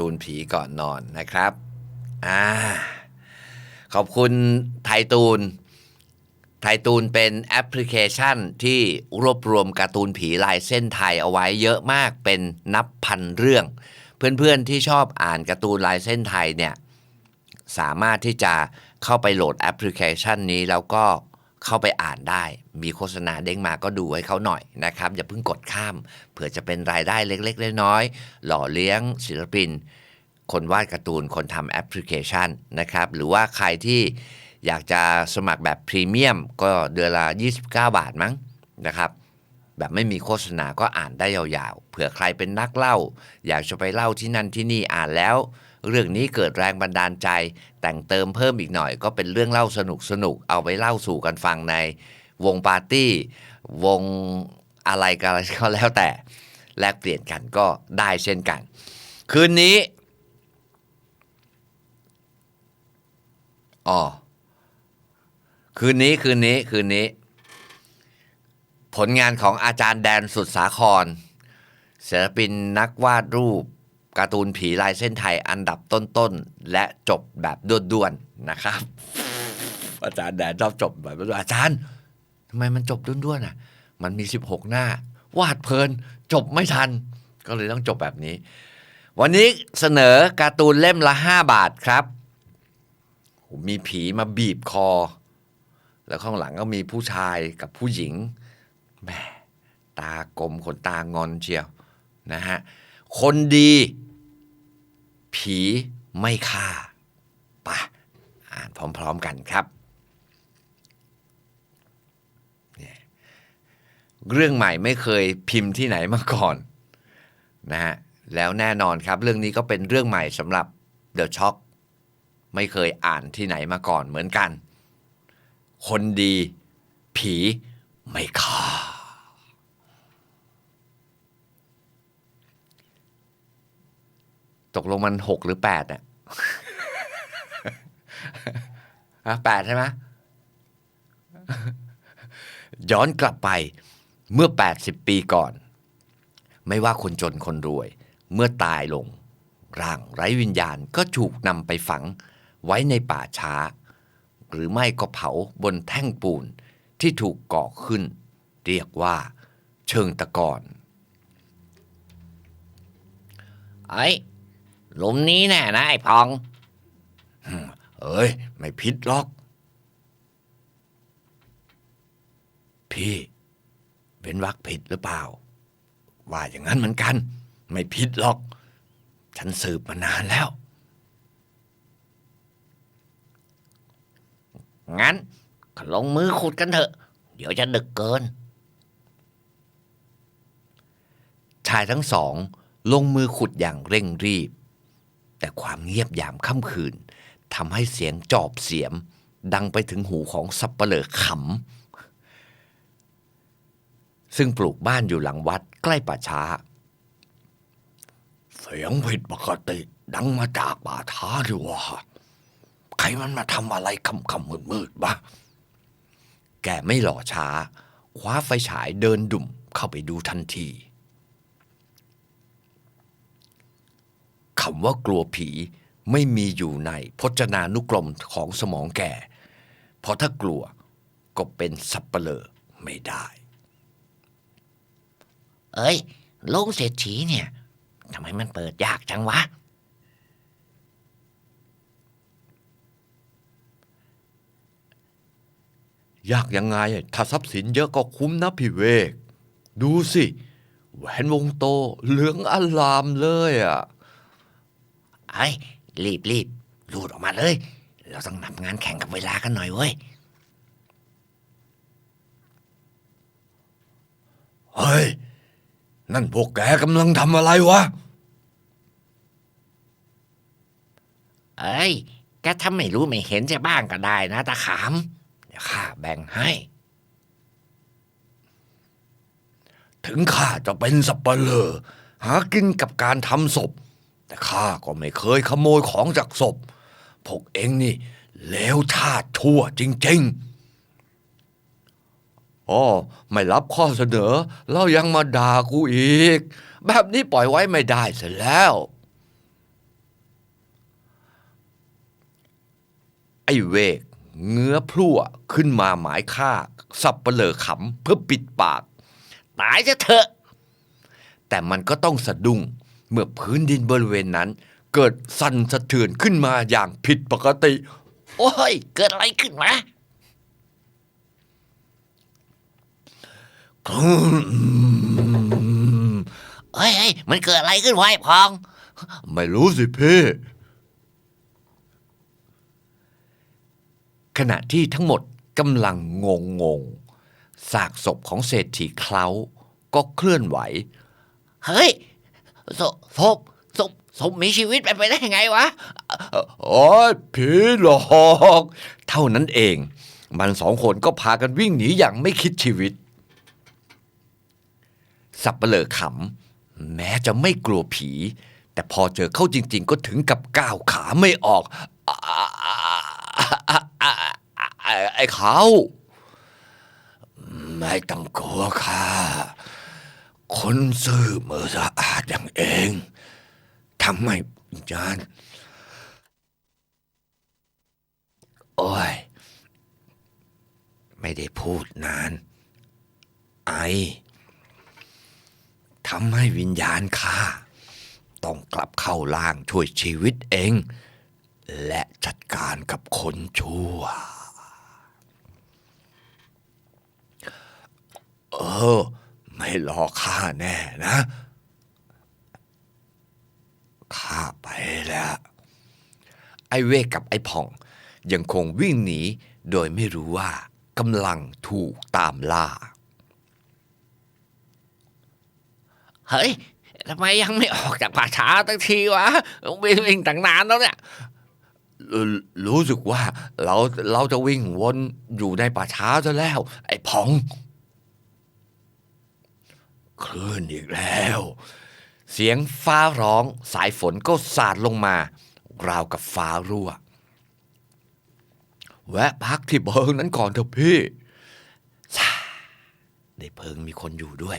การ์ตูนผีก่อนนอนนะครับอ่าขอบคุณไทยตูน ไทยตูนเป็นแอปพลิเคชันที่รวบรวมการ์ตูนผีลายเส้นไทยเอาไว้เยอะมากเป็นนับพันเรื่อง เพื่อนๆที่ชอบอ่านการ์ตูนลายเส้นไทยเนี่ยสามารถที่จะเข้าไปโหลดแอปพลิเคชันนี้แล้วก็ เข้าไปอ่านได้ มีโฆษณาเด้งมาก็ดูให้เขาหน่อยนะครับ อย่าเพิ่งกดข้าม เผื่อจะเป็นรายได้เล็กๆน้อยๆหล่อเลี้ยงศิลปิน คนวาดการ์ตูนคนทำแอปพลิเคชันนะครับ หรือว่าใครที่อยากจะสมัครแบบพรีเมียมก็เดือนละ 29 บาทมั้งนะครับแบบไม่มีโฆษณาก็อ่านได้ยาวๆ เผื่อใครเป็นนักเล่า อยากจะไปเล่าที่นั่นที่นี่อ่านแล้ว เรื่องนี้เกิดแรงบันดาลใจ แต่งเติมเพิ่มอีกหน่อย ก็เป็นเรื่องเล่าสนุกสนุกๆเอาไปเล่าสู่กันฟังใน วงปาร์ตี้ วงอะไรกันก็แล้วแต่แลกเปลี่ยนกันก็ได้เช่นกัน คืนนี้อ๋อคืนนี้คืนนี้คืนนี้ ผลงานของอาจารย์แดนสุดสาครศิลปินนักวาดรูป การ์ตูนผีลายเส้นไทยอันดับต้นๆ และจบแบบด่วนๆนะครับ อาจารย์แดนชอบจบแบบอาจารย์ทำไมมันจบด่วนๆอะ มันมี 16 หน้า วาดเพลิน จบไม่ทัน ก็เลยต้องจบแบบนี้ วันนี้เสนอการ์ตูนเล่มละ 5 บาทครับ มีผีมาบีบคอ แล้วข้างหลังก็มีผู้ชายกับผู้หญิงแหม่ตากลมขนตางอนเชียวนะฮะ คนดี ผีไม่ฆ่าไปะอ่านพร้อม ๆกันครับเนี่ยเรื่องใหม่ไม่เคยพิมพ์ที่ไหนมาก่อนนะฮะแล้วแน่นอนครับ เรื่องนี้ก็เป็นเรื่องใหม่สำหรับ The Shock ไม่เคยอ่านที่ไหนมาก่อนเหมือนกัน คนดี ผีไม่ฆ่า ตกลงมันหกหรือแปดเนี่ยอะแปดใช่ไหมย้อนกลับไปเมื่อ 80 ปีก่อน ไม่ว่าคนจนคนรวย เมื่อตายลง ร่างไร้วิญญาณก็ถูกนำไปฝังไว้ในป่าช้า หรือไม่ก็เผาบนแท่งปูนที่ถูกก่อขึ้น เรียกว่า เชิงตะกอนไอ้ หลุมนี้แน่นะไอ้พอง เอ้ย ไม่ผิดหรอก พี่เป็นวักผิดหรือเปล่า ว่าอย่างนั้นเหมือนกัน ไม่ผิดหรอก ฉันสืบมานานแล้ว งั้นลงมือขุดกันเถอะ เดี๋ยวจะดึกเกิน ชายทั้งสอง ลงมือขุดอย่างเร่งรีบ แต่ความเงียบยามค่ำคืนทำให้เสียงจอบเสียม ดังไปถึงหูของสับเปลอขำซึ่งปลูกบ้านอยู่หลังวัดใกล้ป่าช้า เสียงผิดปกติ ดังมาจากป่าช้าหรือว่าใครมันมาทำอะไรคำคำมืดมืดบ้าแกไม่หล่อช้า คว้าไฟฉายเดินดุ่มเข้าไปดูทันที คำว่ากลัวผีไม่มีอยู่ในพจนานุกรมของสมองแก่ เพราะถ้ากลัวก็เป็นสับเปลอไม่ได้ เอ้ยโลงเศรษฐีเนี่ยทำไมมันเปิดยากจังวะ ยากยังไง ถ้าทรัพย์สินเยอะก็คุ้มนะพี่เวก ดูสิ แหวนวงโตเหลืองอลามเลยอะ ไอ้ยรีบรีบรูดออกมาเลย เราต้องนับงานแข่งกับเวลากันหน่อยเว้ย เฮ้ย นั่นพวกแกกำลังทำอะไรวะ เอ้ยแกทำไม่รู้ไม่เห็นจะบ้างก็ได้นะตาขาม เดี๋ยวข้าแบ่งให้ ถึงข้าจะเป็นสับเปลอหากินกับการทำศพ แต่ข้าก็ไม่เคยขโมยของจากศพ พวกเองนี่เลวชาติชั่วจริงๆอ๋อไม่รับข้อเสนอ แล้วยังมาด่ากูอีก แบบนี้ปล่อยไว้ไม่ได้เสียแล้ว ไอ้เวกเงื้อพลั่วขึ้นมาหมายฆ่า สับเปลือขำเพื่อปิดปาก ตายจะเถอะ แต่มันก็ต้องสะดุ้ง เมื่อพื้นดินบริเวณนั้น เกิดสั่นสะเทือนขึ้นมาอย่างผิดปกติ โอ้ย เกิดอะไรขึ้นวะเฮ้ยเฮ้ยมันเกิดอะไรขึ้นวะไอ้พอง ไม่รู้สิพี่ขณะที่ทั้งหมดกำลังงงงงๆซากศพของเศรษฐีเคล้าก็เคลื่อนไหว เฮ้ย ศพศพศพศพมีชีวิตเป็นไปได้ยังไงวะโอ้ยผีหลอกเท่านั้นเอง มันสองคนก็พากันวิ่งหนีอย่างไม่คิดชีวิต สับเปลอขำแม้จะไม่กลัวผี แต่พอเจอเข้าจริง ๆ ก็ถึงกับก้าวขาไม่ออกไอ้เขา ไม่ต้องกลัวค่ะ คนซื่อมือสะอาดอย่างเองทำไมวิญญาณโอ้ย ไม่ได้พูดนาน ไอทำให้วิญญาณข้าต้องกลับเข้าล่างช่วยชีวิตเอง และจัดการกับคนชั่ว เออ ไม่รอข้าแน่นะข้าไปแล้ว ไอ้เวกกับไอ้ผ่อง ยังคงวิ่งหนีโดยไม่รู้ว่ากำลังถูกตามล่า เฮ้ยทำไมยังไม่ออกจากป่าช้าตั้งทีวะวิ่งวิ่งตั้งนานแล้วเนี่ยเอ่อรู้สึกว่าเราเราจะวิ่งวนอยู่ในป่าช้าซะแล้ว ไอ้พอง คลื่นอีกแล้ว เสียงฟ้าร้องสายฝนก็สาดลงมา ราวกับฟ้ารั่ว แวะพักที่เพิงนั้นก่อนเถอะพี่ซาในเพิงมีคนอยู่ด้วย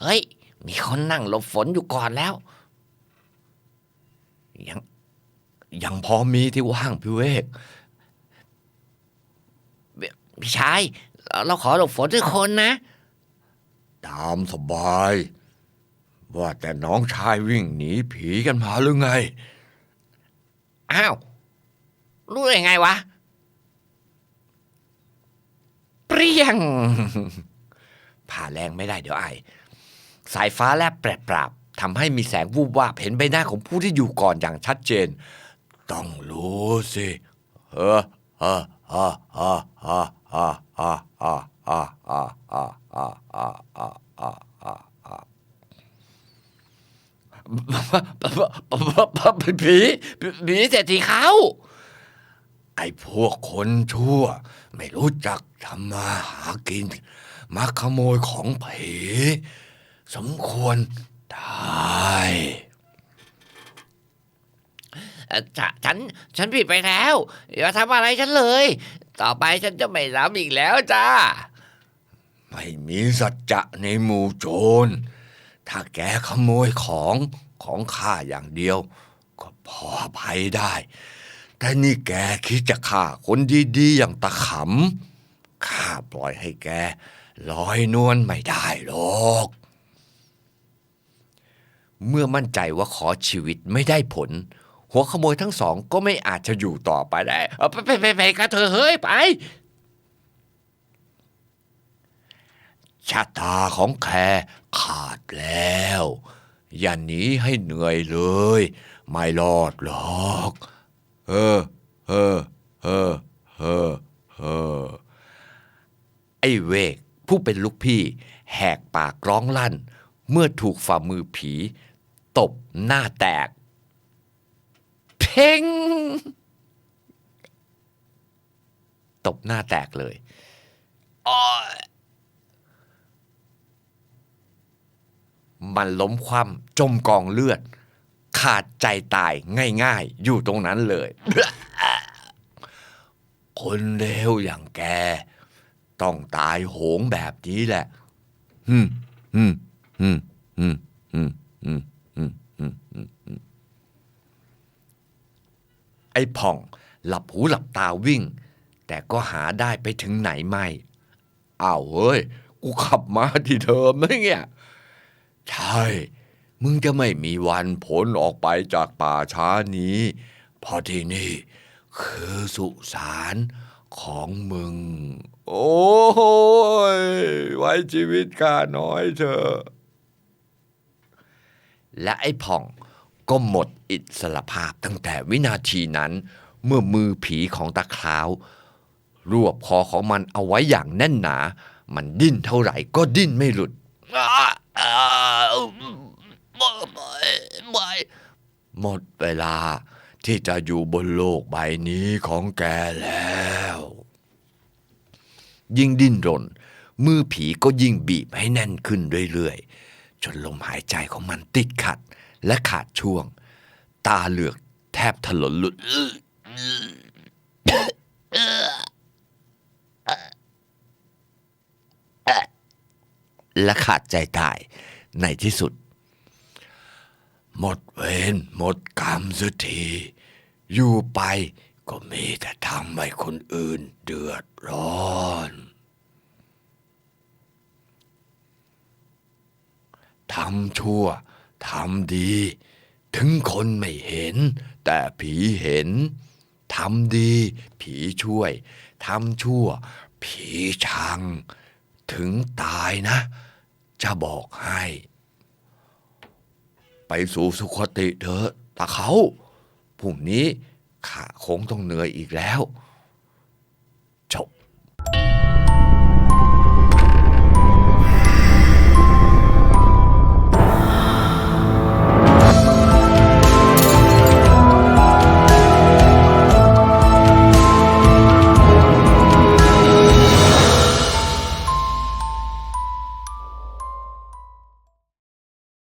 เฮ้ย มีคนนั่งหลบฝนอยู่ก่อนแล้ว ยังยังพอมีที่ว่างพี่เวกพี่ชาย เราขอหลบฝนทุกคนนะามสบาย ว่าแต่น้องชายวิ่งหนีผีกันมาหรือไง อ้าว รู้ได้ไงวะ เปรี้ยง ผ่าแรงไม่ได้เดี๋ยวไอ สายฟ้าแลบแปรปราบทำให้มีแสงวูบวาบเห็นใบหน้าของผู้ที่อยู่ก่อนอย่างชัดเจน ต้องรู้สิ เออเออเออเออเออเออเออเออเออเออเออเออเออเออเออเออเออผีผีเศรษฐีเขาไอ้พวกคนชั่ว ไม่รู้จักทำมาหากินมาขโมยของผีสมควรตายเอ่อฉะฉันฉันผิดไปแล้ว อย่าทำอะไรฉันเลย ต่อไปฉันจะไม่รับอีกแล้วจ้า ไม่มีสัจจะในหมู่โจร ถ้าแกขโมยของของข้าอย่างเดียว ก็พออภัยได้ แต่นี่แกคิดจะฆ่าคนดีๆ อย่างตะขำข้าปล่อยให้แกลอยนวลไม่ได้หรอกเมื่อมั่นใจว่าขอชีวิตไม่ได้ผล หัวขโมยทั้งสองก็ไม่อาจจะอยู่ต่อไปได้ ไปไปไปไปกันเถอะเฮ้ยไป ชะตาของแคขาดแล้ว อย่าหนีให้เหนื่อยเลย ไม่รอดหรอกเออเออเออเออเออไอ้เวกผู้เป็นลูกพี่ แหกปากร้องลั่น เมื่อถูกฝ่ามือผี ตบหน้าแตก เพ่งตบหน้าแตกเลยอ้อ มันล้มคว่ำจมกองเลือด ขาดใจตายง่ายๆ อยู่ตรงนั้นเลย คนเลวอย่างแก ต้องตายโหงแบบนี้แหละฮึมฮึมฮึมฮึมฮึมฮึมฮึมฮึมฮึมฮึมไอ้ผ่องหลับหูหลับตาวิ่ง แต่ก็หาได้ไปถึงไหนไม่อ้าวเฮ้ย กูขับมาที่เดิมนะเนี่ย ใช่ มึงจะไม่มีวันพ้นออกไปจากป่าช้านี้ เพราะที่นี่ คือสุสานของมึง โอ้ย ไว้ชีวิตข้าน้อยเถอะและไอ้ผ่องก็หมดอิสระภาพตั้งแต่วินาทีนั้น เมื่อมือผีของตาคราว รวบคอของมันเอาไว้อย่างแน่นหนา มันดิ้นเท่าไหร่ก็ดิ้นไม่หลุด หมดเวลาที่จะอยู่บนโลกใบนี้ของแกแล้ว ยิ่งดิ้นรน มือผีก็ยิ่งบีบให้แน่นขึ้นเรื่อยๆ จนลมหายใจของมันติดขัดและขาดช่วง ตาเหลือกแทบถลนหลุด และขาดใจตายในที่สุด หมดเวรหมดกรรมสักทีอยู่ไปก็มีแต่ทำให้คนอื่นเดือดร้อน ทำชั่ว ทำดี ถึงคนไม่เห็น แต่ผีเห็น ทำดี ผีช่วย ทำชั่ว ผีชัง ถึงตายนะ จะบอกให้ ไปสู่สุคติเถอะตาเขาพรุ่งนี้ข้าคงต้องเหนื่อยอีกแล้ว